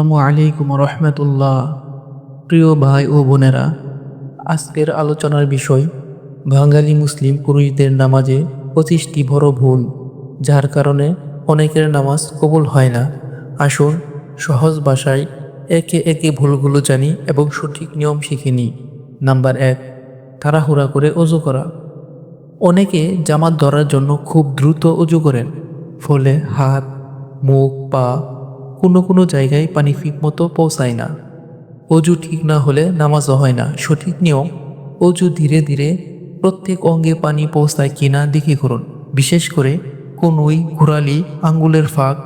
আসসালামু আলাইকুম রহমতুল্লাহ। প্রিয় ভাই ও বোনেরা, আজকের আলোচনার বিষয়, বাঙালি মুসলিম পুরুষদের নামাজে পঁচিশটি বড় ভুল, যার কারণে অনেকের নামাজ কবুল হয় না। আসুন, সহজ ভাষায় একে একে ভুলগুলো জানি এবং সঠিক নিয়ম শিখে নিই। নাম্বার এক, তাড়াহুড়া করে অজু করা। অনেকে জামাত ধরার জন্য খুব দ্রুত অজু করেন, ফলে হাত, মুখ, পা কোনো কোনো জায়গায় পানি ঠিক মতো পৌঁছায় না। অজু ঠিক না হলে নামাজও হয় না। সঠিক নিয়ম, অজু ধীরে ধীরে প্রত্যেক অঙ্গে পানি পৌঁছায় কিনা দেখে করুন। বিশেষ করে কোনোই ঘোরালি, আঙ্গুলের ফাঁক,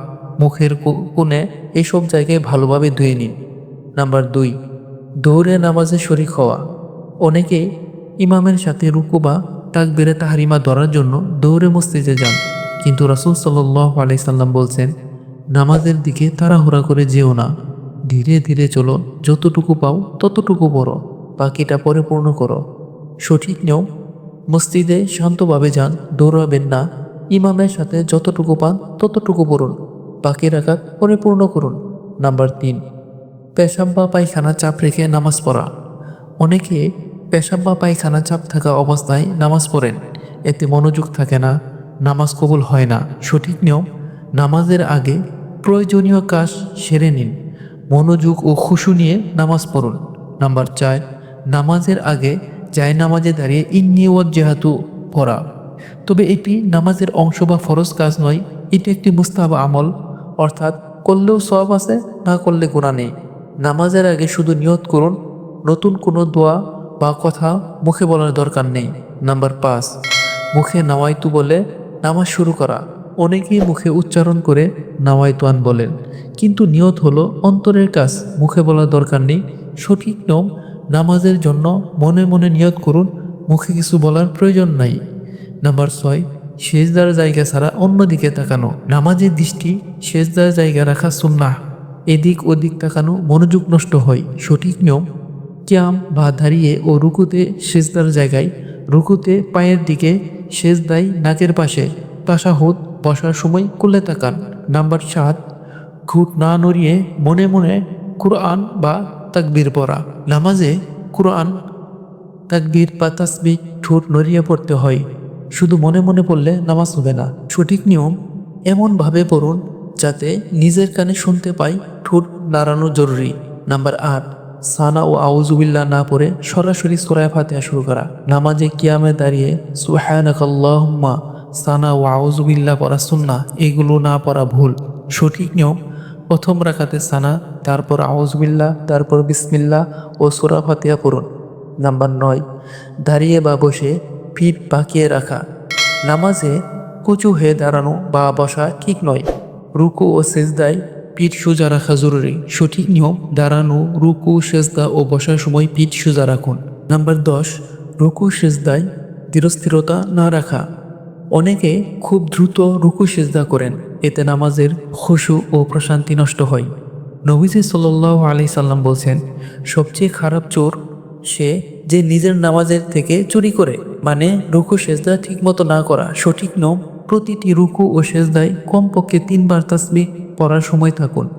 মুখের কোণে এসব জায়গায় ভালোভাবে ধুয়ে নিন। নাম্বার দুই, দৌড়ে নামাজে শরিক হওয়া। অনেকে ইমামের সাথে রুকু বা তাকবিরে তাহারিমা ধরার জন্য দৌড়ে মসজিদে যান। কিন্তু রাসুল সাল্লাহ আলাইসাল্লাম বলছেন নামাজের দিকে তাড়াহুড়া করে যেও না। ধীরে ধীরে চলো, যতটুকু পাও ততটুকু পড়ো, বাকিটা পরে পূর্ণ করো। সঠিক নিয়ম, মসজিদে শান্তভাবে যান, দৌড়াবেন না। ইমামের সাথে যতটুকু পান ততটুকু পড়ুন, বাকি রাখাত পরিপূর্ণ করুন। নাম্বার তিন, পেশাব বা পায়খানা চাপ রেখে নামাজ পড়া। অনেকে পেশাব বা পায়খানা চাপ থাকা অবস্থায় নামাজ পড়েন, এতে মনোযোগ থাকে না, নামাজ কবুল হয় না। সঠিক নিয়ম, নামাজের আগে প্রয়োজনীয় কাজ সেরে নিন। মনোযোগ ও খুশু নিয়ে নামাজ পড়ুন। নাম্বার চার, নামাজের আগে যায় নামাজে দাঁড়িয়ে ইন্নি যেহেতু পড়া। তবে এটি নামাজের অংশ বা ফরজ কাজ নয়, এটি একটি মুস্তাহাব আমল। অর্থাৎ করলেও সব আছে, না করলে গুণা নেই। নামাজের আগে শুধু নিয়ত করুন, নতুন কোনো দোয়া বা কথা মুখে বলার দরকার নেই। নাম্বার পাঁচ, মুখে নাওয়াইতু বলে নামাজ শুরু করা। অনেকেই মুখে উচ্চারণ করে নাওয়াইতুয়ান বলেন। কিন্তু নিয়ত হলো অন্তরের কাজ, মুখে বলার দরকার নেই। সঠিক নিয়ম, নামাজের জন্য মনে মনে নিয়ত করুন, মুখে কিছু বলার প্রয়োজন নাই। নাম্বার ছয়, সেজদার জায়গা ছাড়া অন্যদিকে তাকানো। নামাজের দৃষ্টি, সেজদার জায়গা রাখা সুন্না এদিক ওদিক তাকানো, মনোযোগ নষ্ট হয়। সঠিক নিয়ম, ক্যাম বা দাঁড়িয়ে ও রুকুতে সেজদার জায়গায়, রুকুতে পায়ের দিকে সেজদাই নাকের পাশে। তাসাহুদ বসার সময় কুলে তাকান। নাম্বার সাত, ঘুট না নড়িয়ে মনে মনে কুরআন বা তাকবীর পড়া। নামাজে কুরআন, তাকবীর বা তাসবিহ ঠোঁট নড়িয়ে পড়তে হয়। শুধু মনে মনে পড়লে নামাজ হবে না। সঠিক নিয়ম, এমনভাবে পড়ুন যাতে নিজের কানে শুনতে পাই ঠোঁট নাড়ানো জরুরি। নাম্বার আট, সানা ও আউজুবিল্লাহ না পড়ে সরাসরি সোরায় ফাতেহা শুরু করা। নামাজে কিয়ামে দাঁড়িয়ে সুহায়নাকাল্লাহুম্মা সানা ও আউজুবিল্লাহ পড়া সুন্না এগুলো না পড়া ভুল। সঠিক নিয়ম, প্রথম রাখাতে সানা, তারপর আউজবিল্লাহ তারপর বিসমিল্লা ও সোরা ফাতিয়া পড়ুন। নাম্বার নয়, দাঁড়িয়ে বা বসে পিঠ বাঁকিয়ে রাখা। নামাজে কুচু হয়ে দাঁড়ানো বা বসা ঠিক নয়। রুকু ও সেজদায় পিঠ সোজা রাখা জরুরি। সঠিক নিয়ম, দাঁড়ানো, রুকু, সেজদা ও বসার সময় পিঠ সোজা রাখুন। নাম্বার দশ, রুকু, সেজদায় ধীরস্থিরতা না রাখা। অনেকে খুব দ্রুত রুকু সেজদা করেন, এতে নামাজের খুশু ও প্রশান্তি নষ্ট হয়। নবীজি সাল্লাহ আলি সাল্লাম বলছেন, সবচেয়ে খারাপ চোর সে যে নিজের নামাজের থেকে চুরি করে মানে রুকু সেজদা ঠিকমতো না করা, সঠিক নিয়ম প্রতিটি রুকু ও সেজদায় কমপক্ষে তিনবার তাসবি পড়ার সময় থাকুন।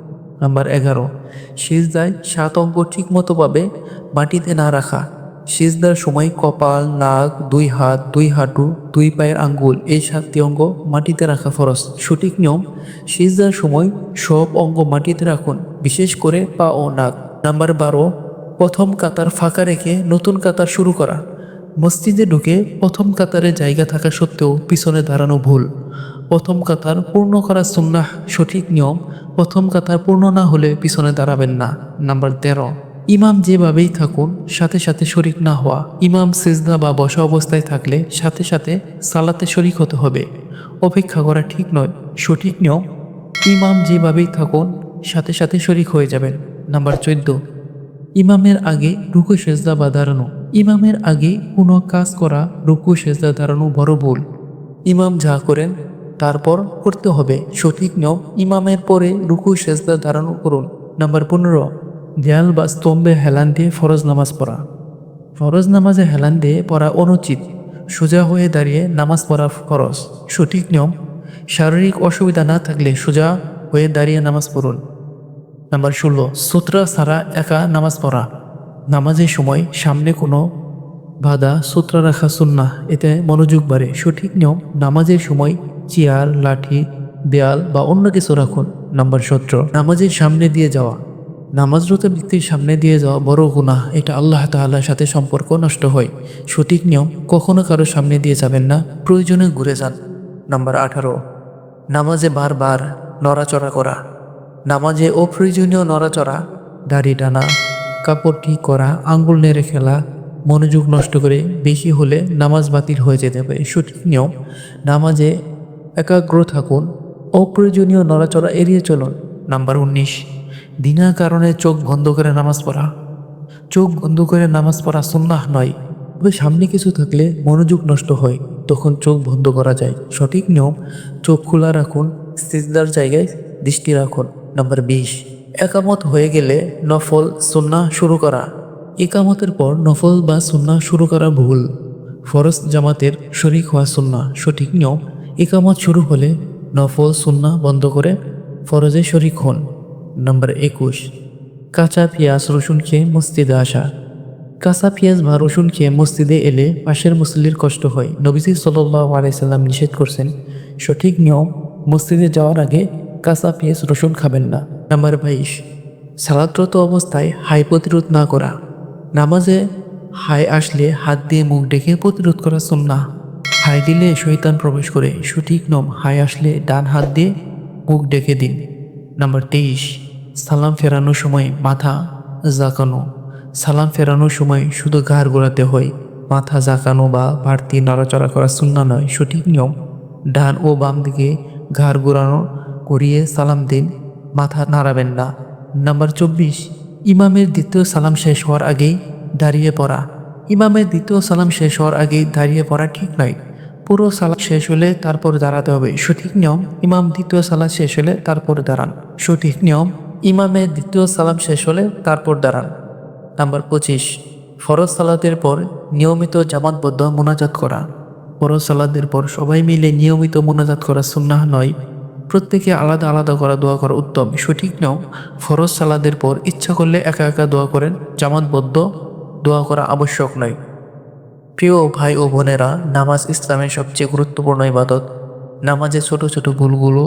নাম্বার এগারো, সেজদায় সাত অঙ্ক ঠিকমতো পাবে, মাটিতে না রাখা। সিজদার সময় কপাল, নাক, দুই হাত, দুই হাঁটু, দুই পায়ের আঙ্গুল এই সাতটি অঙ্গ মাটিতে রাখা ফরজ। সঠিক নিয়ম, সিজদার সময় সব অঙ্গ মাটিতে রাখুন, বিশেষ করে পা ও নাক। নাম্বার বারো, প্রথম কাতার ফাঁকা রেখে নতুন কাতার শুরু করা। মসজিদে ঢুকে প্রথম কাতারে জায়গা থাকা সত্ত্বেও পিছনে দাঁড়ানো ভুল। প্রথম কাতার পূর্ণ করা সুন্নাহ, সঠিক নিয়ম, প্রথম কাতার পূর্ণ না হলে পিছনে দাঁড়াবেন না। নাম্বার তেরো ইমাম যেভাবেই থাকুন, সাথে সাথে শরিক না হওয়া, ইমাম সেজদা বা বসা অবস্থায় থাকলে সাথে সাথে সালাতে শরিক হতে হবে। অপেক্ষা করা ঠিক নয়, সঠিক নিয়ম, ইমাম যেভাবেই থাকুন, সাথে সাথে শরিক হয়ে যাবেন। নাম্বার চোদ্দ, ইমামের আগে রুকু, সেজদা বা দাঁড়ানো। ইমামের আগে কোনো কাজ করা, রুকু, সেজদা, দাঁড়ানো বড় ভুল। ইমাম যা করেন, তারপর করতে হবে। সঠিক নিয়ম, ইমামের পরে রুকু, সেজদা, দাঁড়ানো করুন। নাম্বার পনেরো দেয়াল বা স্তম্ভে হেলান দিয়ে ফরজ নামাজ পড়া। ফরজ নামাজে হেলান দিয়ে পড়া অনুচিত। সোজা হয়ে দাঁড়িয়ে নামাজ পড়া ফরজ। সঠিক নিয়ম, শারীরিক অসুবিধা না থাকলে সোজা হয়ে দাঁড়িয়ে নামাজ পড়ুন। নাম্বার ষোলো, সুতরা ছাড়া একা নামাজ পড়া। নামাজের সময়, সামনে কোনো বাধা সূত্র রাখা সুন্না এতে মনোযোগ বাড়ে। সঠিক নিয়ম নামাজের সময়, চেয়ার, লাঠি, দেয়াল বা অন্য কিছু রাখুন। নাম্বার সতেরো, নামাজের সামনে দিয়ে যাওয়া। নামাজরত ব্যক্তির সামনে দিয়ে যাওয়া বড় গুনাহ, এটা আল্লাহ তাআলার সাথে সম্পর্ক নষ্ট হয়। সঠিক নিয়ম কখনো কারও সামনে দিয়ে যাবেন না, প্রয়োজনে ঘুরে যান। নাম্বার আঠারো, নামাজে বারবার নড়াচড়া করা। নামাজে অপ্রয়োজনীয় নড়াচড়া, দাড়ি টানা কাপড় ঠিক করা, আঙ্গুল নেড়ে খেলা, মনোযোগ নষ্ট করে বেশি হলে নামাজ বাতিল হয়ে যেতে পারে। সঠিক নিয়ম, নামাজে একাগ্র থাকুন, অপ্রয়োজনীয় নড়াচড়া এড়িয়ে চলুন। নাম্বার উনিশ দিনা কারণে চোখ বন্ধ করে নামাজ পড়া। চোখ বন্ধ করে নামাজ পড়া সুন্নাহ নয়, তবে সামনে কিছু থাকলে মনোযোগ নষ্ট হয়, তখন চোখ বন্ধ করা যায়। সঠিক নিয়ম, চোখ খোলা রাখুন, সিজদার জায়গায় দৃষ্টি রাখুন। নাম্বার বিশ, একামত হয়ে গেলে নফল সুন্না শুরু করা। একামতের পর নফল বা সুন্না শুরু করা ভুল। ফরজ জামাতের শরিক হওয়া সুন্না সঠিক নিয়ম, একামত শুরু হলে নফল সুন্না বন্ধ করে ফরজে শরিক হন। নাম্বার একুশ। কাঁচা পেঁয়াজ রসুন খেয়ে মসজিদে আসা। কাঁচা পেঁয়াজ বা রসুন খেয়ে মসজিদে এলে পাশের মুসল্লির কষ্ট হয়। নবীজি সাল্লাহ আলাইসাল্লাম নিষেধ করছেন, সঠিক নিয়ম, মসজিদে যাওয়ার আগে কাঁচা পেঁয়াজ, রসুন খাবেন না। নাম্বার বাইশ। সালাদরত অবস্থায় হাই প্রতিরোধ না করা। নামাজে হাই আসলে হাত দিয়ে মুখ ডেকে প্রতিরোধ করা সুন্না হাই দিলে শৈতান প্রবেশ করে। সঠিক নিয়ম, হাই আসলে ডান হাত দিয়ে মুখ ডেকে দিন। নাম্বার তেইশ। সালাম ফেরানোর সময় মাথা জাকানো সালাম ফেরানোর সময় শুধু ঘাড় গোড়াতে হয়। মাথা জাকানো বা বাড়তি নড়াচড়া করা শূন্য নয়, সঠিক নিয়ম। ডান ও বাম দিকে ঘাড় গোড়ানো করিয়ে সালাম দিন, মাথা নাড়াবেন না। নাম্বার চব্বিশ, ইমামের দ্বিতীয় সালাম শেষ হওয়ার আগেই দাঁড়িয়ে পড়া। ইমামের দ্বিতীয় সালাম শেষ হওয়ার আগেই দাঁড়িয়ে পড়া ঠিক নয়। পুরো সালাদ শেষ হলে তারপর দাঁড়াতে হবে, সঠিক নিয়ম। ইমাম দ্বিতীয় সালাদ শেষ হলে তারপর দাঁড়ান, সঠিক নিয়ম। ইমামের দ্বিতীয় সালাম শেষ হলে তারপর দাঁড়ান। নাম্বার পঁচিশ, ফরজ সালাদের পর নিয়মিত জামাতবদ্ধ মোনাজাত করা। ফরজ সালাদের পর সবাই মিলে নিয়মিত মোনাজাত করা সুন্নাহ নয়। প্রত্যেকে আলাদা আলাদা করা দোয়া করা উত্তম। সঠিক নিয়ম, ফরজ সালাদের পর ইচ্ছা করলে একা একা দোয়া করেন, জামাতবদ্ধ দোয়া করা আবশ্যক নয়। প্রিয় ভাই ও বোনেরা, নামাজ ইসলামের সবচেয়ে গুরুত্বপূর্ণ ইবাদত। নামাজে ছোট ছোট ভুলগুলো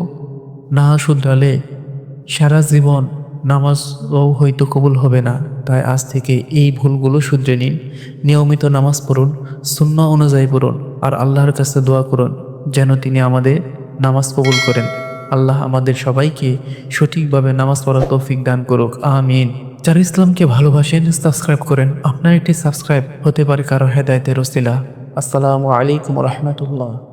না শুধরালে সারা জীবন নামাজও হয়তো কবুল হবে না। তাই আজ থেকে এই ভুলগুলো শুধরে নিন। নিয়মিত নামাজ পড়ুন শূন্য অনুযায়ী পড়ুন, আর আল্লাহর কাছে দোয়া করুন, যেন তিনি আমাদের নামাজ কবুল করেন। আল্লাহ আমাদের সবাইকে সঠিকভাবে নামাজ পড়ার তৌফিক দান করুক, আমিন। যারা ইসলামকে ভালোবাসেন সাবস্ক্রাইব করেন। আপনার একটি সাবস্ক্রাইব হতে পারে কারও হেদায়তের রসিলা আসসালামু আলাইকুম রহমতুল্লাহ।